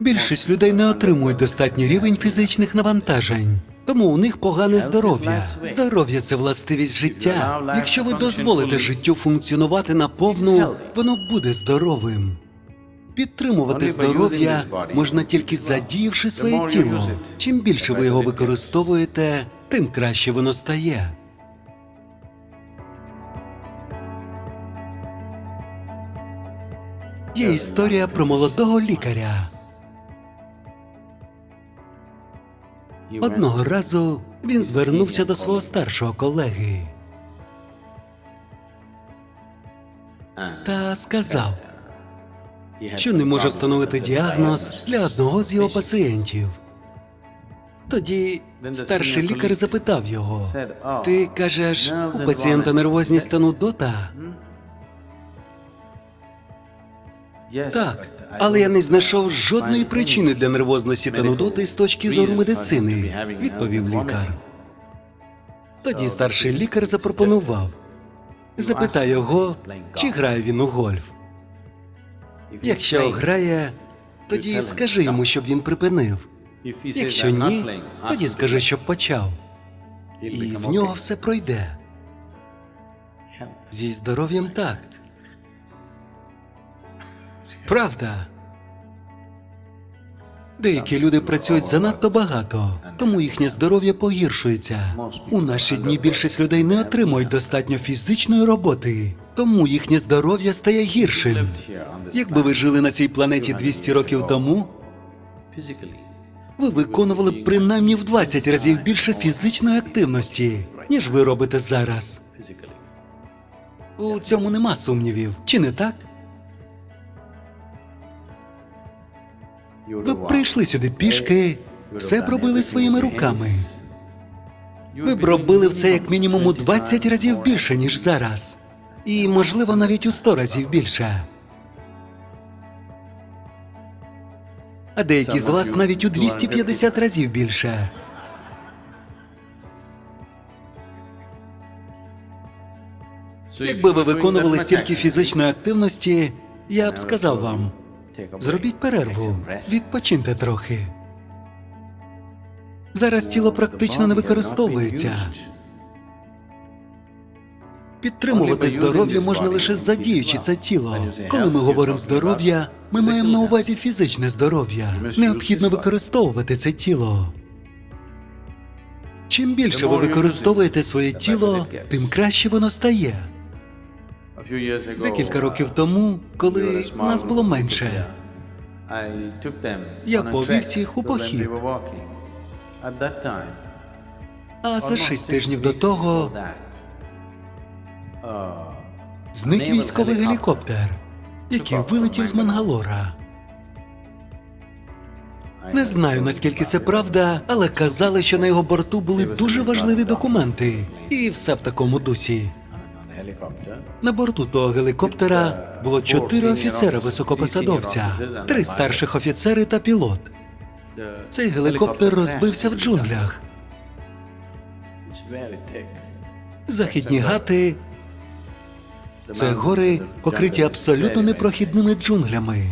Більшість людей не отримують достатній рівень фізичних навантажень. Тому у них погане здоров'я. Здоров'я це властивість життя. Якщо ви дозволите життю функціонувати наповну, воно буде здоровим. Підтримувати здоров'я можна тільки задіявши своє тіло. Чим більше ви його використовуєте, тим краще воно стає. Є історія про молодого лікаря. Одного разу він звернувся до свого старшого колеги та сказав, що не може встановити діагноз для одного з його пацієнтів. Тоді старший лікар запитав його: Ти кажеш, у пацієнта нервозність та нудота? Так, але я не знайшов жодної причини для нервозності та нудоти з точки зору медицини, відповів лікар. Тоді старший лікар запропонував: запитай його, чи грає він у гольф. Якщо грає, тоді скажи йому, щоб він припинив. Якщо ні, тоді скажи, щоб почав. І в нього все пройде. Зі здоров'ям так. Правда. Деякі люди працюють занадто багато, тому їхнє здоров'я погіршується. У наші дні більшість людей не отримують достатньо фізичної роботи, тому їхнє здоров'я стає гіршим. Якби ви жили на цій планеті 200 років тому, ви виконували б принаймні в 20 разів більше фізичної активності, ніж ви робите зараз. У цьому нема сумнівів, чи не так? Ви прийшли сюди пішки, все б робили своїми руками. Ви б робили все як мінімум у 20 разів більше, ніж зараз. І, можливо, навіть у 100 разів більше. А деякі з вас навіть у 250 разів більше. Якби ви виконували стільки фізичної активності, я б сказав вам: зробіть перерву, відпочиньте трохи. Зараз тіло практично не використовується. Підтримувати здоров'я можна лише задіючи це тіло. Коли ми говоримо здоров'я, ми маємо на увазі фізичне здоров'я. Необхідно використовувати це тіло. Чим більше ви використовуєте своє тіло, тим краще воно стає. Декілька років тому, коли нас було менше, Я повів їх у похід. а за шість тижнів до того зник військовий гелікоптер, який вилетів з Мангалора. Не знаю наскільки це правда, але казали, що на його борту були дуже важливі документи, і все в такому дусі. На борту того гелікоптера було чотири офіцери високопосадовця, три старших офіцери та пілот. Цей гелікоптер розбився в джунглях. Західні гати це гори, покриті абсолютно непрохідними джунглями.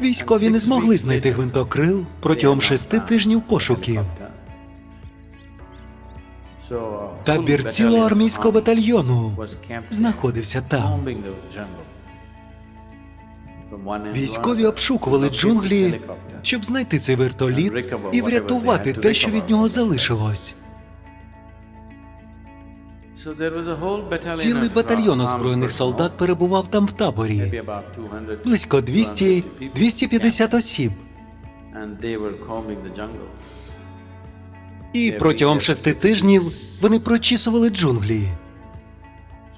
Військові не змогли знайти гвинтокрил протягом шести тижнів пошуків. Табір цілого армійського батальйону знаходився там. Військові обшукували джунглі, щоб знайти цей вертоліт і врятувати те, що від нього залишилось. Цілий батальйон озброєних солдат перебував там в таборі. Близько 200-250 осіб. І протягом шести тижнів вони прочісували джунглі.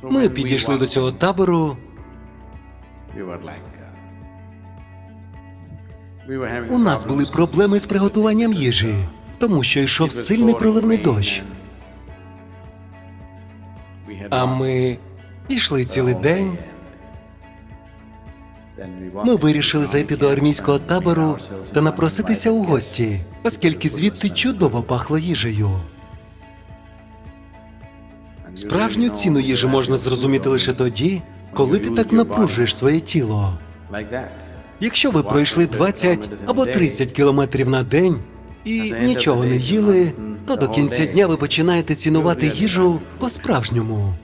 Ми підійшли до цього табору. У нас були проблеми з приготуванням їжі, тому що йшов сильний проливний дощ. А ми йшли цілий день. Ми вирішили зайти до армійського табору та напроситися у гості, оскільки звідти чудово пахло їжею. Справжню ціну їжі можна зрозуміти лише тоді, коли ти так напружуєш своє тіло. Якщо ви пройшли 20 або 30 кілометрів на день і нічого не їли, то до кінця дня ви починаєте цінувати їжу по-справжньому.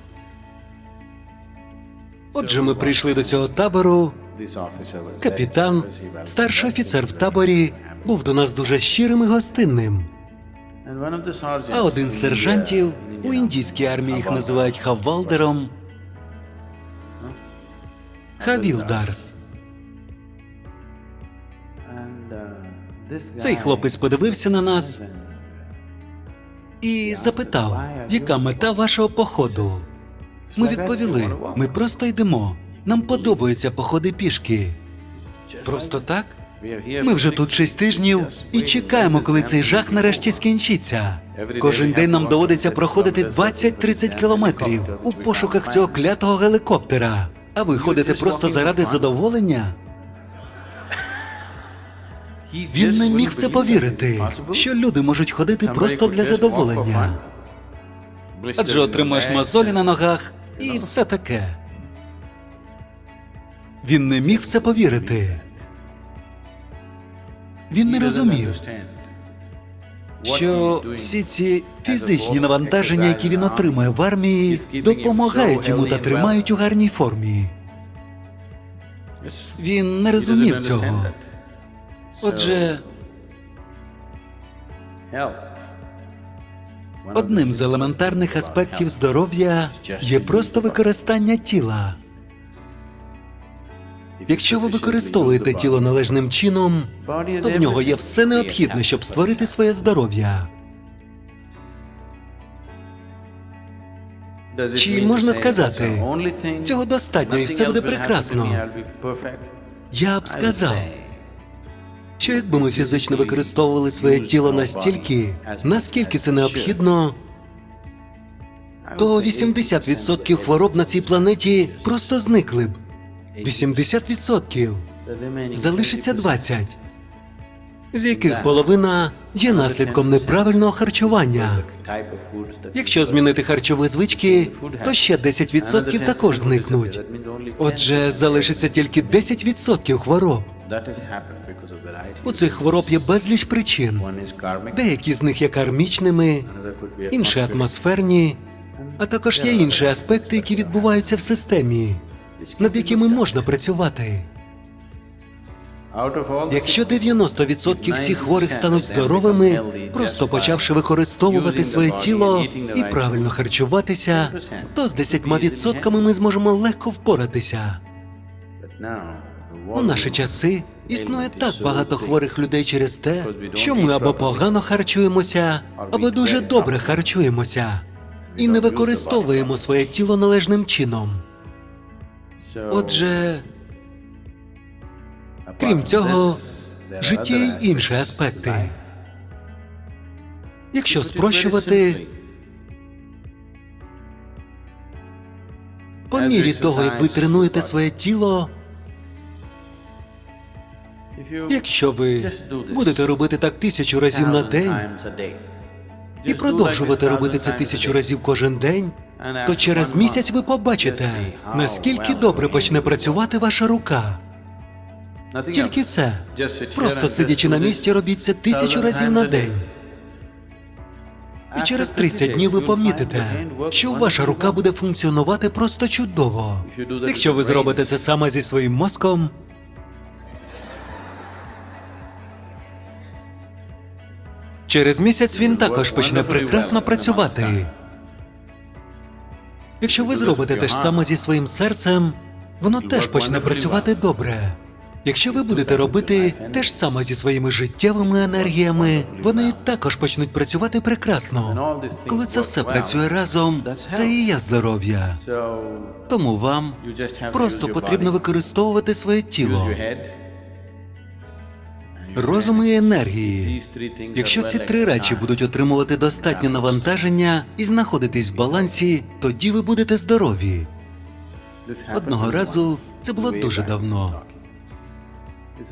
Отже, ми прийшли до цього табору. Капітан, старший офіцер в таборі, був до нас дуже щирим і гостинним. А один з сержантів у індійській армії їх називають хавалдером. Хавілдарс. Цей хлопець подивився на нас і запитав, яка мета вашого походу. Ми відповіли: ми просто йдемо. Нам подобаються походи пішки. Просто так? Ми вже тут шість тижнів і чекаємо, коли цей жах нарешті скінчиться. Кожен день нам доводиться проходити 20-30 кілометрів у пошуках цього клятого гелікоптера. А ви ходите просто заради задоволення? Він не міг в це повірити, що люди можуть ходити просто для задоволення. Адже отримаєш мозолі на ногах і все таке. Він не міг в це повірити. Він не розумів, що всі ці фізичні навантаження, які він отримує в армії, допомагають йому та тримають у гарній формі. Він не розумів цього. Отже, одним з елементарних аспектів здоров'я є просто використання тіла. Якщо ви використовуєте тіло належним чином, то в нього є все необхідне, щоб створити своє здоров'я. Чи можна сказати, Цього достатньо і все буде прекрасно. Я б сказав, що якби ми фізично використовували своє тіло настільки, наскільки це необхідно, то 80% хвороб на цій планеті просто зникли б. 80%. Залишиться 20, з яких половина є наслідком неправильного харчування. Якщо змінити харчові звички, то ще 10% також зникнуть. Отже, залишиться тільки 10% хвороб. У цих хвороб є безліч причин. Деякі з них є кармічними, інші атмосферні, а також є інші аспекти, які відбуваються в системі, над якими можна працювати. Якщо 90% всіх хворих стануть здоровими, просто почавши використовувати своє тіло і правильно харчуватися, то з 10% ми зможемо легко впоратися. У наші часи існує так багато хворих людей через те, що ми або погано харчуємося, або дуже добре харчуємося, і не використовуємо своє тіло належним чином. Отже, крім цього, в житті є й інші аспекти. Якщо спрощувати, по мірі того, як ви тренуєте своє тіло, якщо ви будете робити так тисячу разів на день і продовжувати робити це тисячу разів кожен день, то через місяць ви побачите, наскільки добре почне працювати ваша рука. Тільки це. Просто сидячи на місці, робіть це тисячу разів на день. І через 30 днів ви помітите, що ваша рука буде функціонувати просто чудово. Якщо ви зробите це саме зі своїм мозком. Через місяць він також почне прекрасно працювати. Якщо ви зробите те ж саме зі своїм серцем, воно теж почне працювати добре. Якщо ви будете робити те ж саме зі своїми життєвими енергіями, вони також почнуть працювати прекрасно. Коли це все працює разом, це і є здоров'я. Тому вам просто потрібно використовувати своє тіло, розум і енергії. Якщо ці три речі будуть отримувати достатнє навантаження і знаходитись в балансі, тоді ви будете здорові. Одного разу це було дуже давно.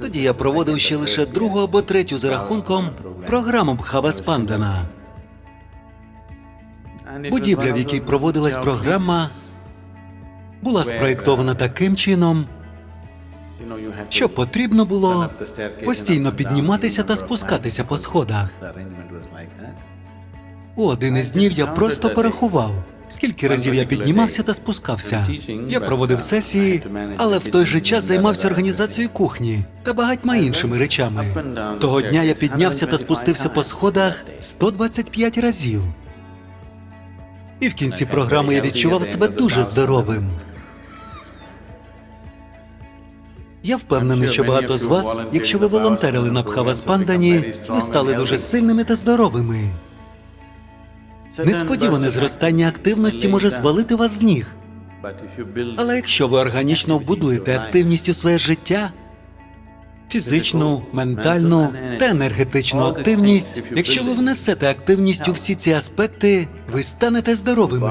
Тоді я проводив ще лише другу або третю за рахунком програму Бхаваспандана. Будівля, в якій проводилась програма, була спроєктована таким чином, що потрібно було постійно підніматися та спускатися по сходах. У один із днів я просто порахував, скільки разів я піднімався та спускався. Я проводив сесії, але в той же час займався організацією кухні та багатьма іншими речами. Того дня я піднявся та спустився по сходах 125 разів. І в кінці програми я відчував себе дуже здоровим. Я впевнений, що багато з вас, якщо ви волонтерили на Бхаваспандані, ви стали дуже сильними та здоровими. Несподіване зростання активності може звалити вас з ніг. Але якщо ви органічно вбудуєте активність у своє життя, фізичну, ментальну та енергетичну активність, якщо ви внесете активність у всі ці аспекти, ви станете здоровими.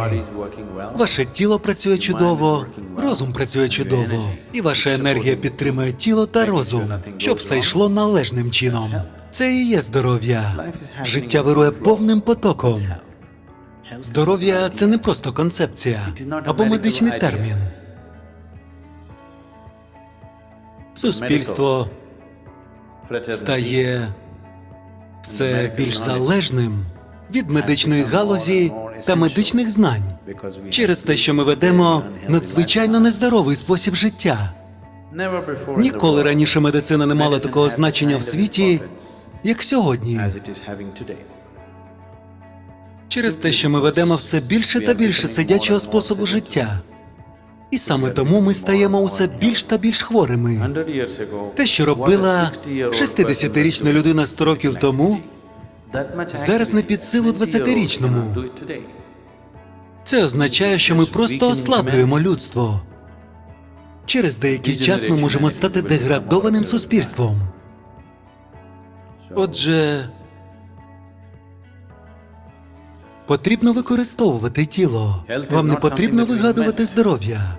Ваше тіло працює чудово, розум працює чудово, і ваша енергія підтримує тіло та розум, щоб все йшло належним чином. Це і є здоров'я. Життя вирує повним потоком. Здоров'я це не просто концепція або медичний термін. Суспільство стає все більш залежним від медичної галузі та медичних знань через те, що ми ведемо надзвичайно нездоровий спосіб життя. Ніколи раніше медицина не мала такого значення в світі, як сьогодні. Через те, що ми ведемо все більше та більше сидячого способу життя. І саме тому ми стаємо усе більш та більш хворими. Те, що робила 60-річна людина 100 років тому, зараз не під силу 20-річному. Це означає, що ми просто ослаблюємо людство. Через деякий час ми можемо стати деградованим суспільством. Отже, потрібно використовувати тіло. Вам не потрібно вигадувати здоров'я.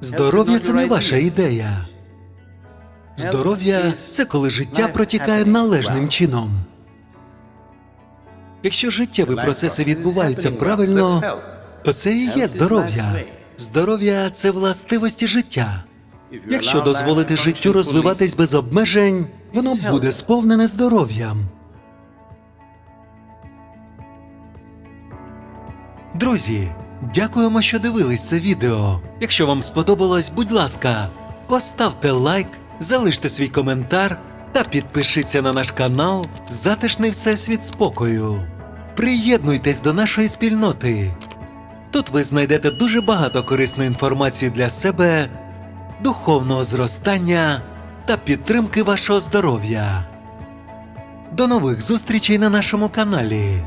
Здоров'я це не ваша ідея. Здоров'я це коли життя протікає належним чином. Якщо життєві процеси відбуваються правильно, то це і є здоров'я. Здоров'я це властивості життя. Якщо дозволити життю розвиватись без обмежень, воно буде сповнене здоров'ям. Друзі, дякуємо, що дивились це відео. Якщо вам сподобалось, будь ласка, поставте лайк, залиште свій коментар та підпишіться на наш канал Затишний Всесвіт спокою. Приєднуйтесь до нашої спільноти. Тут ви знайдете дуже багато корисної інформації для себе, духовного зростання та підтримки вашого здоров'я. До нових зустрічей на нашому каналі.